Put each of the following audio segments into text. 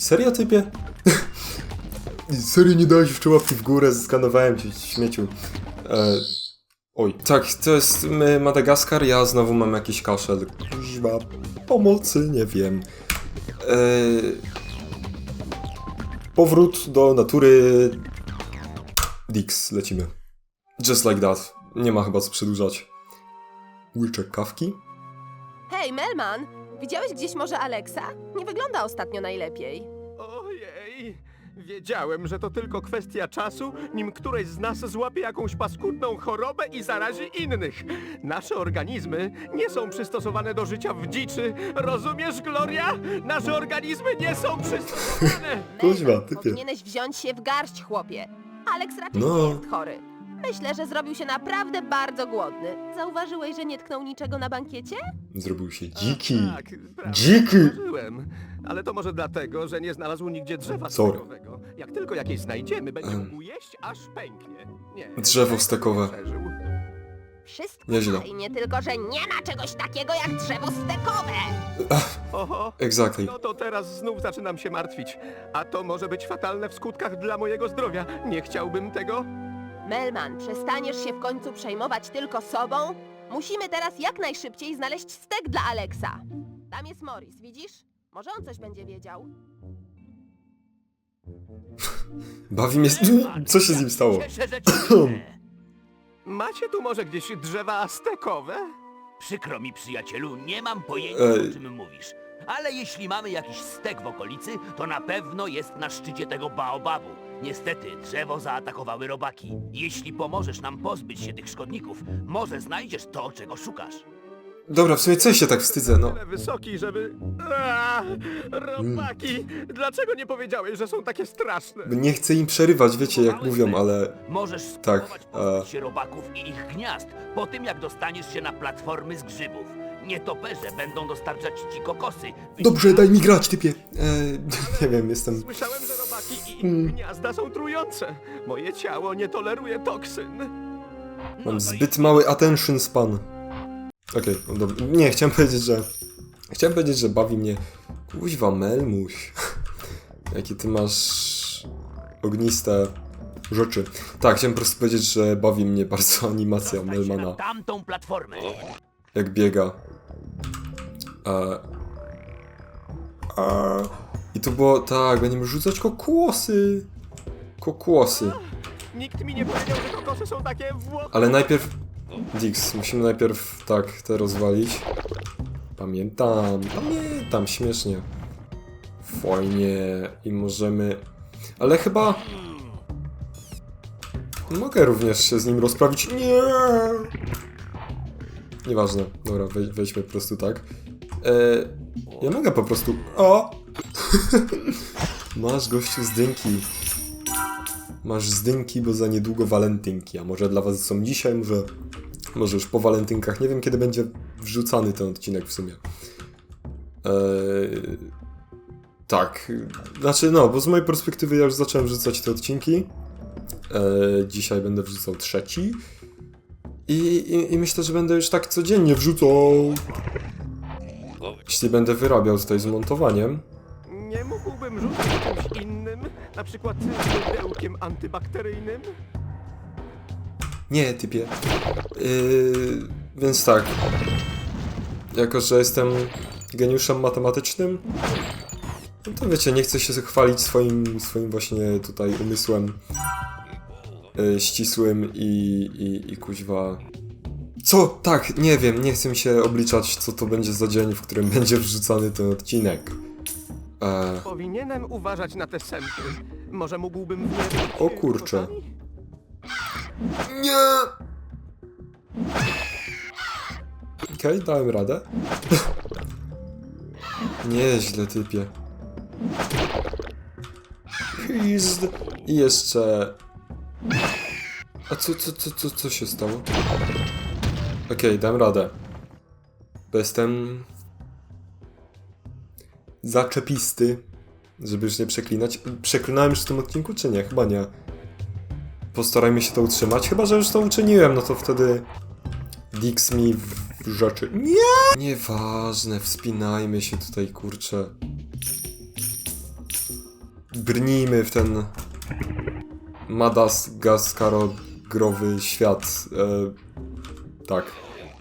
Serio typie? Serio nie dałeś jeszcze łapki w górę, zeskanowałem cię śmieciu. E, oj, tak, to jest my, Madagaskar, ja znowu mam jakiś kaszel. Kuźwa, pomocy, nie wiem. E, powrót do natury. Dix, lecimy. Just like that. Nie ma chyba co przedłużać. Łyczek kawki? Hej, Melman! Widziałeś gdzieś może Alexa? Nie wygląda ostatnio najlepiej. Ojej! Wiedziałem, że to tylko kwestia czasu, nim któreś z nas złapie jakąś paskudną chorobę i zarazi innych. Nasze organizmy nie są przystosowane do życia w dziczy. Rozumiesz, Gloria? Nasze organizmy nie są przystosowane! Kuźwa, typie. Powinieneś wziąć się w garść, chłopie. Alex raczej No. nie jest chory. Myślę, że zrobił się naprawdę bardzo głodny. Zauważyłeś, że nie tknął niczego na bankiecie? Zrobił się dziki. Tak, prawda, Dziki! zauważyłem. Ale to może dlatego, że nie znalazł nigdzie drzewa Sorry. stekowego. Jak tylko jakieś znajdziemy, będzie mógł jeść, aż pęknie. Nie. Drzewo stekowe. nie przeżył. Wszystko Nieźle. fajnie, tylko że nie ma czegoś takiego jak drzewo stekowe. Oho, Exactly. no to teraz znów zaczynam się martwić. A to może być fatalne w skutkach dla mojego zdrowia. Nie chciałbym tego. Melman, przestaniesz się w końcu przejmować tylko sobą? Musimy teraz jak najszybciej znaleźć stek dla Alexa. Tam jest Morris, widzisz? Może on coś będzie wiedział. Bawi mnie... Co się z nim stało? Cieszę, że cię widzę. Macie tu może gdzieś drzewa aztekowe? Przykro mi, przyjacielu, nie mam pojęcia, Ej. o czym mówisz. Ale jeśli mamy jakiś stek w okolicy, to na pewno jest na szczycie tego baobabu. Niestety, drzewo zaatakowały robaki. Jeśli pomożesz nam pozbyć się tych szkodników, może znajdziesz to, czego szukasz. Dobra, w sumie co się tak wstydzę, no. Tyle wysoki, żeby... Aaa, robaki! Dlaczego nie powiedziałeś, że są takie straszne? Nie chcę im przerywać, wiecie, jak mówią, ale... Możesz Tak, spróbować pozbyć e. się robaków i ich gniazd po tym, jak dostaniesz się na platformy z grzybów. Nietoperze będą dostarczać ci kokosy. Dobrze, daj mi grać, typie. Eee, nie wiem, jestem... Słyszałem, że robaki i ich Mm. gniazda są trujące. Moje ciało nie toleruje toksyn. No Mam to zbyt mały attention span. Okej, no dobra. Nie, chciałem powiedzieć, że... Chciałem powiedzieć, że bawi mnie... Kuźwa, Melmuś. Jakie ty masz... ogniste rzeczy. Tak, chciałem po prostu powiedzieć, że bawi mnie bardzo animacja Dostań się Melmana. na tamtą platformę. Jak biega. E... E... I to było tak, będziemy rzucać kokłosy. Kokłosy. Nikt mi nie powiedział, że kokosy są takie wło... Ale najpierw... Dix, musimy najpierw tak te rozwalić. Pamiętam, pamiętam, śmiesznie. Fajnie. I możemy... Ale chyba... Mogę również się z nim rozprawić. Nie! Nieważne. Dobra, wej weźmy po prostu tak. E, ja mogę po prostu... O! Masz gościu zdynki. Masz zdynki, bo za niedługo walentynki. A może dla was są dzisiaj, może, może już po walentynkach. Nie wiem, kiedy będzie wrzucany ten odcinek w sumie. Eee, tak. Znaczy, no, bo z mojej perspektywy ja już zacząłem wrzucać te odcinki. Eee, dzisiaj będę wrzucał trzeci. I, i, I myślę, że będę już tak codziennie wrzucał. Jeśli będę wyrabiał tutaj z montowaniem. Nie mógłbym rzucić czymś innym? Na przykład mydełkiem antybakteryjnym? Nie, typie. Yy, więc tak. Jako, że jestem geniuszem matematycznym, no to wiecie, nie chcę się chwalić swoim, swoim właśnie tutaj umysłem ścisłym i, i, i kuźwa. Co? Tak, nie wiem, nie chcę mi się obliczać, co to będzie za dzień, w którym będzie wrzucany ten odcinek. E, Powinienem uważać na te sępy. Może mógłbym wierzyć O kurczę. Nie! Okej, dałem radę. Nieźle, typie. Pizd. I jeszcze... A co, co, co, co, co się stało? Okej, dam radę. Bo jestem... Zaczepisty. Żeby już nie przeklinać. Przeklinałem już w tym odcinku, czy nie? Chyba nie. Postarajmy się to utrzymać. Chyba, że już to uczyniłem, no to wtedy Dix mi w rzeczy. Nie! Nieważne, wspinajmy się tutaj, kurczę. brnijmy w ten Madagascarogrowy świat. E, tak.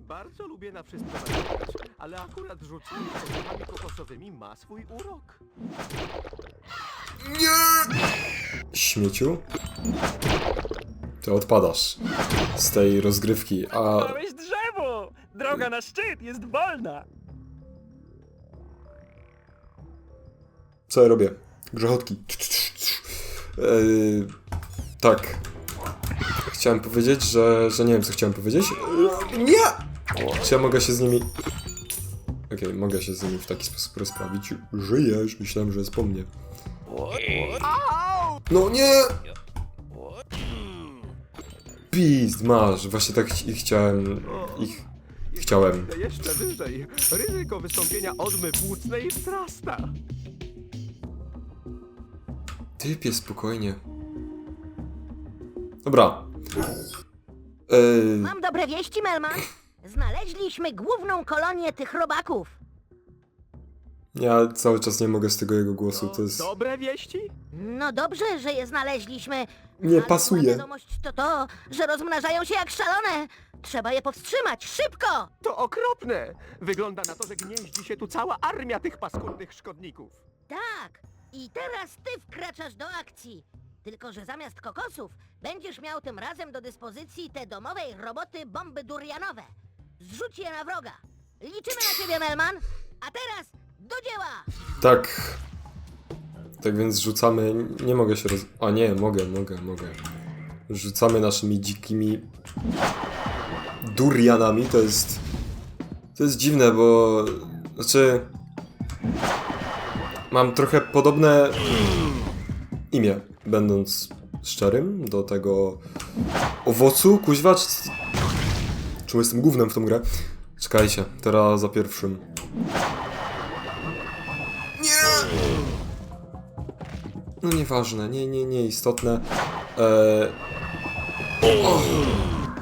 Bardzo lubię na wszystko narzekać, ale akurat rzucenie orzechami kokosowymi ma swój urok. Śmieciu? Ty odpadasz z tej rozgrywki, a Małeś drzewo! Droga na szczyt jest wolna! co ja robię? Grzechotki. Yy, tak. Chciałem powiedzieć, że, że nie wiem, co chciałem powiedzieć. Nie! Czy ja mogę się z nimi... Okej, mogę się z nimi w taki sposób rozprawić. Żyjesz, myślałem, że jest po mnie. No nie! Pizd, masz. Właśnie tak ch- ich chciałem... Ich... Chciałem. Jeszcze wyżej. Ryzyko wystąpienia odmy płucnej wzrasta. Typie, spokojnie. Dobra. Yy, Mam dobre wieści, Melman. Znaleźliśmy główną kolonię tych robaków. ja cały czas nie mogę z tego jego głosu, to jest... Dobre wieści? No dobrze, że je znaleźliśmy. Nie ale pasuje. zła wiadomość to to, że rozmnażają się jak szalone. Trzeba je powstrzymać, szybko! To okropne! Wygląda na to, że gnieździ się tu cała armia tych paskudnych szkodników. Tak, i teraz ty wkraczasz do akcji. Tylko, że zamiast kokosów będziesz miał tym razem do dyspozycji te domowej roboty bomby durianowe. Zrzuć je na wroga. Liczymy na ciebie, Melman. A teraz do dzieła! Tak. Tak więc rzucamy... Nie mogę się roz... A nie, mogę, mogę, mogę. Rzucamy naszymi dzikimi... Durianami, to jest... To jest dziwne, bo... Znaczy... Mam trochę podobne imię, będąc szczerym, do tego owocu, kuźwa, czy... Czemu jestem głównym w tą grę? Czekajcie, teraz za pierwszym. No nieważne, nie, nie, nie istotne. Eee,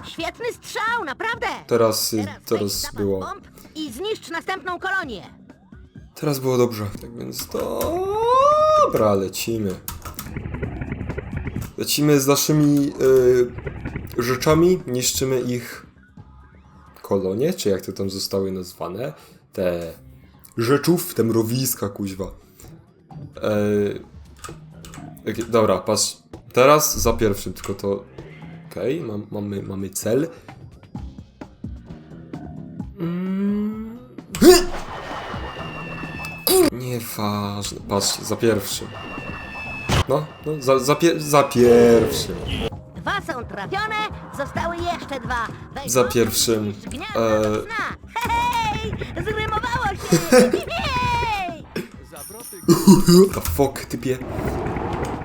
Świetny strzał, naprawdę! teraz, y, teraz zapas było. bomb i zniszcz następną kolonię. Teraz było dobrze. Tak więc dobra, lecimy. Lecimy z naszymi y, rzeczami, niszczymy ich kolonie, czy jak to tam zostały nazwane. Te rzeczów, te mrowiska, kuźwa. Eee, jakie- dobra, patrz. Teraz za pierwszym, tylko to... Okej, mam, mamy, mamy cel. Mm. Nieważne. Patrzcie, za pierwszym. No, no, za, za, pie, za pierwszym. Dwa są trafione, zostały jeszcze dwa. Weź Za pierwszym, gniazdo e, do sna. Hej, zrymowało się! The fuck, typie.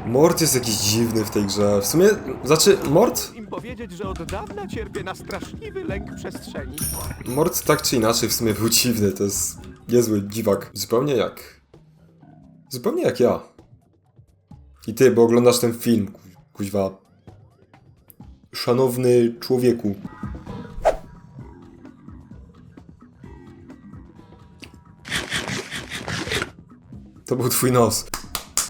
Mord jest jakiś dziwny w tej grze. W sumie, znaczy, Mord? im powiedzieć, że od dawna cierpię na straszliwy lęk przestrzeni. Mord tak czy inaczej w sumie był dziwny, to jest niezły dziwak. Zupełnie jak... Zupełnie jak ja. I ty, bo oglądasz ten film, ku- kuźwa. Szanowny człowieku. To był twój nos.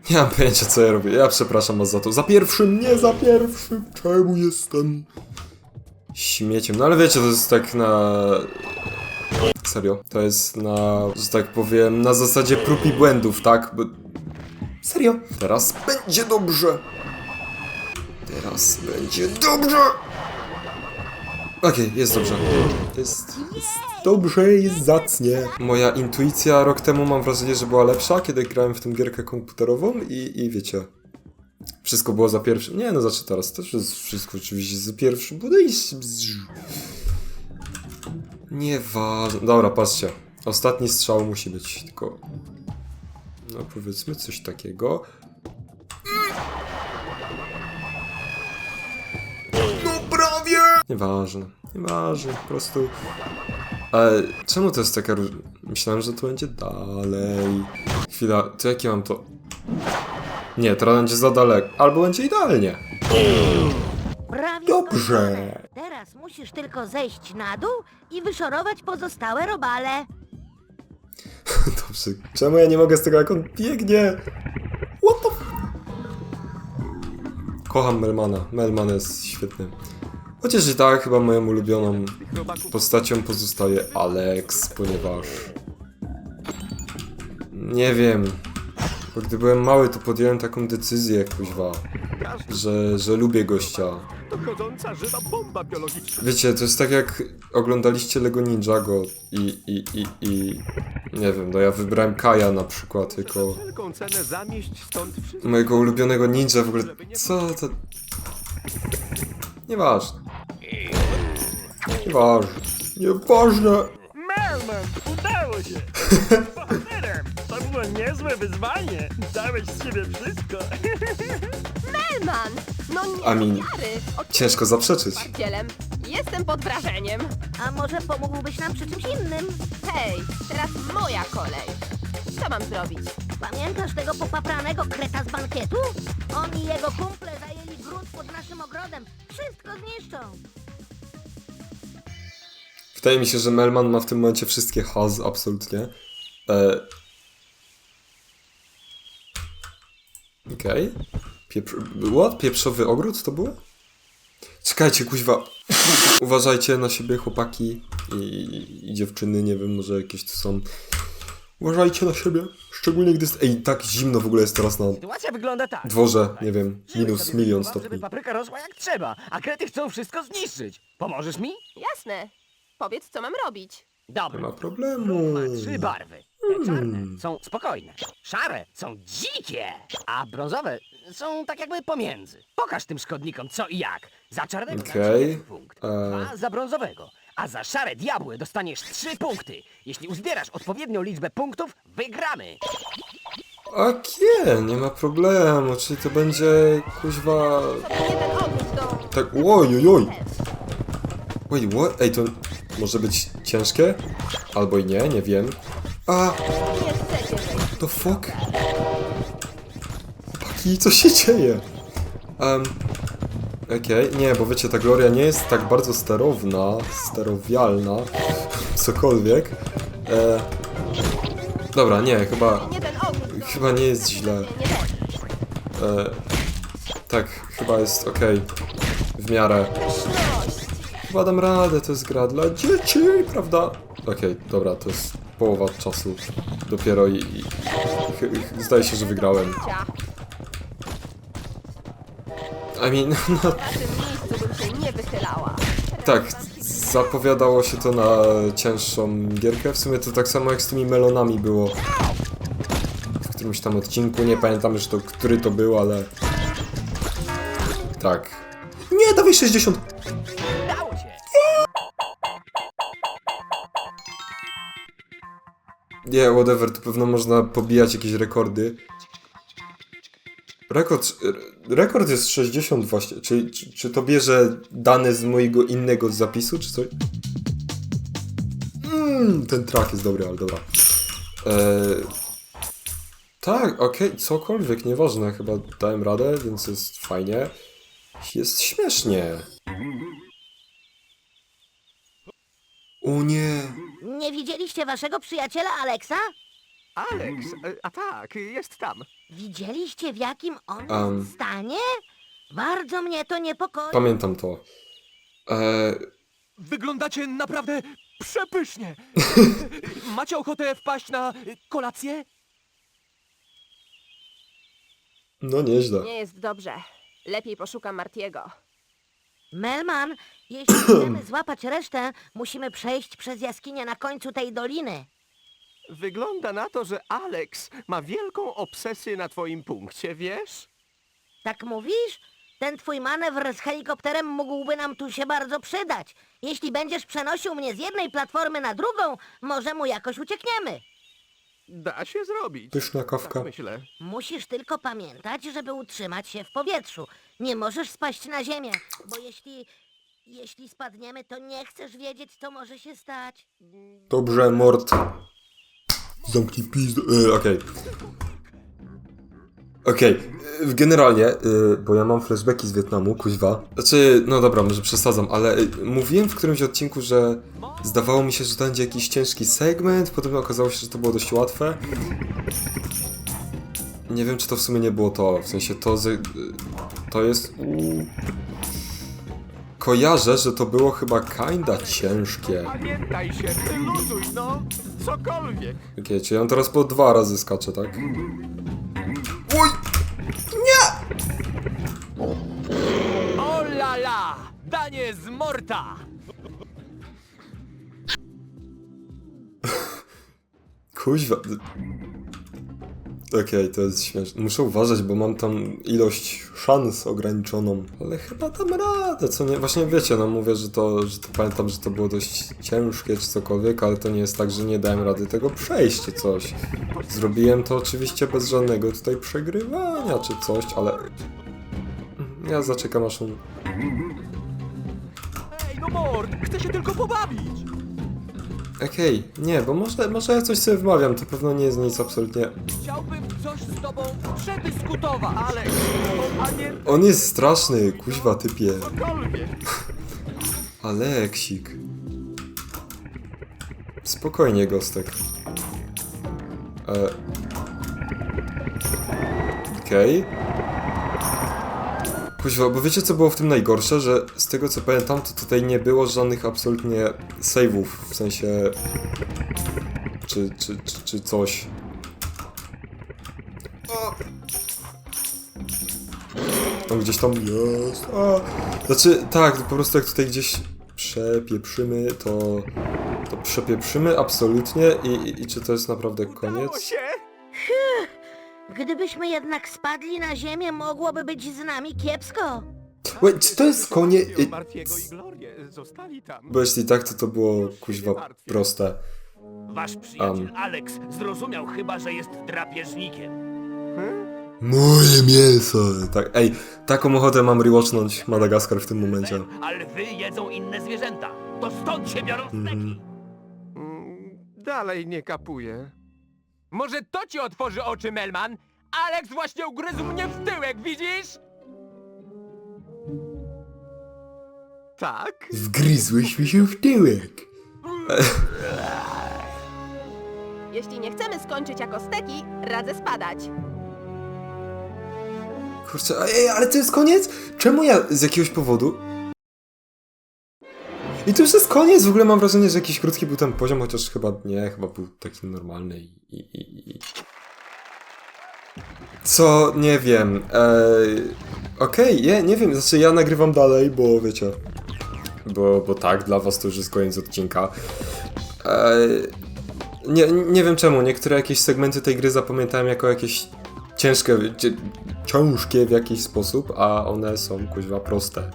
Nie mam pojęcia co ja robię. Ja przepraszam was za to. Za pierwszym, nie za pierwszym. Czemu jestem śmieciem? No ale wiecie, to jest tak na... Serio. To jest na, że tak powiem, na zasadzie prób i błędów, tak? Bo... Serio. Teraz będzie dobrze. Teraz będzie dobrze. Okej, jest dobrze. Jest, jest dobrze, jest zacnie. Moja intuicja rok temu mam wrażenie, że była lepsza, kiedy grałem w tę gierkę komputerową i, i wiecie... Wszystko było za pierwszym. Nie, no znaczy teraz też jest wszystko oczywiście za pierwszym podejściem. Nieważne. Dobra, patrzcie. Ostatni strzał musi być, tylko... No powiedzmy coś takiego. No prawie! Nieważne. Nieważne, po prostu... Ale czemu to jest taka róż... Myślałem, że to będzie dalej. Chwila, to jakie mam to... Nie, teraz będzie za daleko. Albo będzie idealnie. Prawie Dobrze. Teraz musisz tylko zejść na dół i wyszorować pozostałe robale. Dobrze. Czemu ja nie mogę z tego jak on biegnie? What the. Kocham Melmana. Melman jest świetny. Chociaż i tak chyba moją ulubioną postacią pozostaje Alex, ponieważ... Nie wiem. Bo gdy byłem mały, to podjąłem taką decyzję, kuźwa, że, że lubię gościa. To chodząca żywa bomba biologiczna. Wiecie, to jest tak jak oglądaliście Lego Ninjago i, i, i, i... Nie wiem, no ja wybrałem Kaja na przykład, jako Wszelką cenę zamieść stąd wszystko. mojego ulubionego ninja w ogóle. Co to... Nieważne. Nieważne. Nieważne. Melman, udało się! Bohaterem! To było niezłe wyzwanie! Dałeś z siebie wszystko! Melman! No nie Amin. do wiary! Ciężko zaprzeczyć. Jestem pod wrażeniem. A może pomógłbyś nam przy czymś innym? Hej, teraz moja kolej. Co mam zrobić? Pamiętasz tego popapranego kreta z bankietu? On i jego kumple zajęli grunt pod naszym ogrodem. Wszystko zniszczą. Wydaje mi się, że Melman ma w tym momencie wszystkie has, absolutnie. E... Okej. Pieprz... What? Pieprzowy ogród to było? Czekajcie, kuźwa. Uważajcie na siebie, chłopaki i, i dziewczyny, nie wiem, może jakieś tu są. Uważajcie na siebie, szczególnie gdy jest... Ej, tak zimno w ogóle jest teraz na Sytuacja wygląda tak. dworze, nie wiem, Żyły minus sobie milion próbował, stopni. Żeby papryka rosła jak trzeba, a krety chcą wszystko zniszczyć. Pomożesz mi? Jasne. Powiedz, co mam robić. Nie Dobra. ma problemu. Ma trzy barwy. Te czarne są spokojne, szare są dzikie, a brązowe są tak jakby pomiędzy. Pokaż tym szkodnikom co i jak. Za czarnego Okej. jeden punkt, E. a za brązowego. A za szare diabły dostaniesz trzy punkty. Jeśli uzbierasz odpowiednią liczbę punktów, wygramy. Okej, nie ma problemu, czyli to będzie kuźwa... To to... Tak, oj, oj, oj. Też. Wait, what? Ej, to może być ciężkie? Albo i nie, nie wiem. A, Nie chcecie the fuck? Chłopaki, co się dzieje? Um, Okej, nie, bo wiecie, ta Gloria nie jest tak bardzo sterowna, sterowialna, cokolwiek. E, dobra, nie, chyba, chyba nie jest źle. E, tak, chyba jest okej. W miarę. Chyba dam radę, to jest gra dla dzieci, prawda? Okej, dobra, to jest połowa czasu dopiero i, i ch- ch- zdaje się, że wygrałem. I mean, no Na tym miejscu bym się nie wychylała. tak, zapowiadało się to na cięższą gierkę. W sumie to tak samo jak z tymi melonami było. W którymś tam odcinku, nie pamiętam już to, który to był, ale... Tak. Nie, dawaj 60! Udało się! Nie, whatever, to pewno można pobijać jakieś rekordy. Rekord, rekord jest 60 właśnie. Czy, czy, czy to bierze dane z mojego innego zapisu, czy coś? Mm, ten track jest dobry, ale dobra. Eee, tak, okej, cokolwiek, nieważne, chyba dałem radę, więc jest fajnie. Jest śmiesznie. O nie. Nie widzieliście waszego przyjaciela Alexa? Alex, e, a tak, jest tam. Widzieliście w jakim on jest stanie? Bardzo mnie to niepokoi. Pamiętam to. Eee, Wyglądacie naprawdę przepysznie. Macie ochotę wpaść na kolację? no nieźle. Nie jest dobrze. Lepiej poszukam Martiego. Melman, jeśli chcemy złapać resztę, musimy przejść przez jaskinię na końcu tej doliny. Wygląda na to, że Alex ma wielką obsesję na twoim punkcie, wiesz? Tak mówisz? Ten twój manewr z helikopterem mógłby nam tu się bardzo przydać. Jeśli będziesz przenosił mnie z jednej platformy na drugą, może mu jakoś uciekniemy. Da się zrobić. Pyszna kawka. Tak myślę. Musisz tylko pamiętać, żeby utrzymać się w powietrzu. Nie możesz spaść na ziemię, bo jeśli... Jeśli spadniemy, to nie chcesz wiedzieć, co może się stać. Dobrze, mord. Zamknij pizdę. E, Okej. Okej, e, generalnie, e, bo ja mam flashbacki z Wietnamu, kuźwa. Znaczy, no dobra, może przesadzam, ale e, mówiłem w którymś odcinku, że zdawało mi się, że to będzie jakiś ciężki segment, potem okazało się, że to było dość łatwe. Nie wiem, czy to w sumie nie było to, w sensie to, z, e, To jest... Kojarzę, że to było chyba kinda ciężkie. Pamiętaj się, wyluzuj, no! Cokolwiek! Okej, czyli on teraz po dwa razy skacze, tak? Oj! O la la! Danie z Morta! Kuźwa. Okej, to jest śmieszne. Muszę uważać, bo mam tam ilość szans ograniczoną. Ale chyba dam radę, co nie? Właśnie wiecie, no mówię, że to, że to pamiętam, że to było dość ciężkie czy cokolwiek, ale to nie jest tak, że nie dałem rady tego przejść czy coś. Zrobiłem to oczywiście bez żadnego tutaj przegrywania czy coś, ale... Ja zaczekam aż on... Ej, no Mort, chcę się tylko pobawić! Okej, nie, bo może, może ja coś sobie wmawiam, to pewno nie jest nic absolutnie... Chciałbym coś z tobą przedyskutować. Ale... On jest straszny, kuźwa typie. Cokolwiek! Aleksik. Spokojnie, Gostek. E... Okej. Kuźwa, bo wiecie co było w tym najgorsze? Że z tego co pamiętam, to tutaj nie było żadnych absolutnie save'ów, w sensie... Czy, czy, czy, czy coś. O! On gdzieś tam jest. A. Znaczy, tak, po prostu jak tutaj gdzieś przepieprzymy, to. To przepieprzymy absolutnie i, i, i czy to jest naprawdę koniec? Gdybyśmy jednak spadli na ziemię, mogłoby być z nami kiepsko. Wait, czy to jest koniec? Martiego i Glorię zostali tam. Bo jeśli tak, to to było kuźwa proste. Wasz przyjaciel. Alex zrozumiał chyba, że jest drapieżnikiem. Moje mięso! Tak, ej, taką ochotę mam rewatchnąć Madagaskar w tym momencie. Ale lwy jedzą inne zwierzęta. To stąd się biorą Mhm. steki. Mm, Dalej nie kapuję. Może to ci otworzy oczy, Melman? Alex właśnie ugryzł mnie w tyłek, widzisz? Tak? Wgryzłeś mi się w tyłek. Jeśli nie chcemy skończyć jako steki, radzę spadać. Kurczę, ej, ale to jest koniec? Czemu ja z jakiegoś powodu? I to już jest koniec, w ogóle mam wrażenie, że jakiś krótki był ten poziom, chociaż chyba nie, chyba był taki normalny i... i, i, i. Co? Nie wiem. Eee, Okej, nie, nie wiem, znaczy ja nagrywam dalej, bo wiecie... Bo, bo tak, dla was to już jest koniec odcinka. Eee, nie, nie wiem czemu, niektóre jakieś segmenty tej gry zapamiętałem jako jakieś ciężkie, cie, ciężkie w jakiś sposób, a one są kuźwa proste.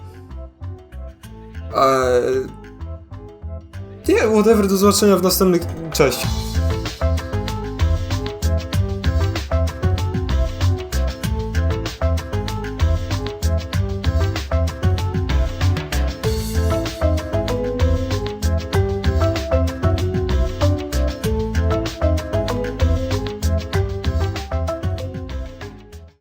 Eee, nie, whatever, do zobaczenia w następnych... Cześć.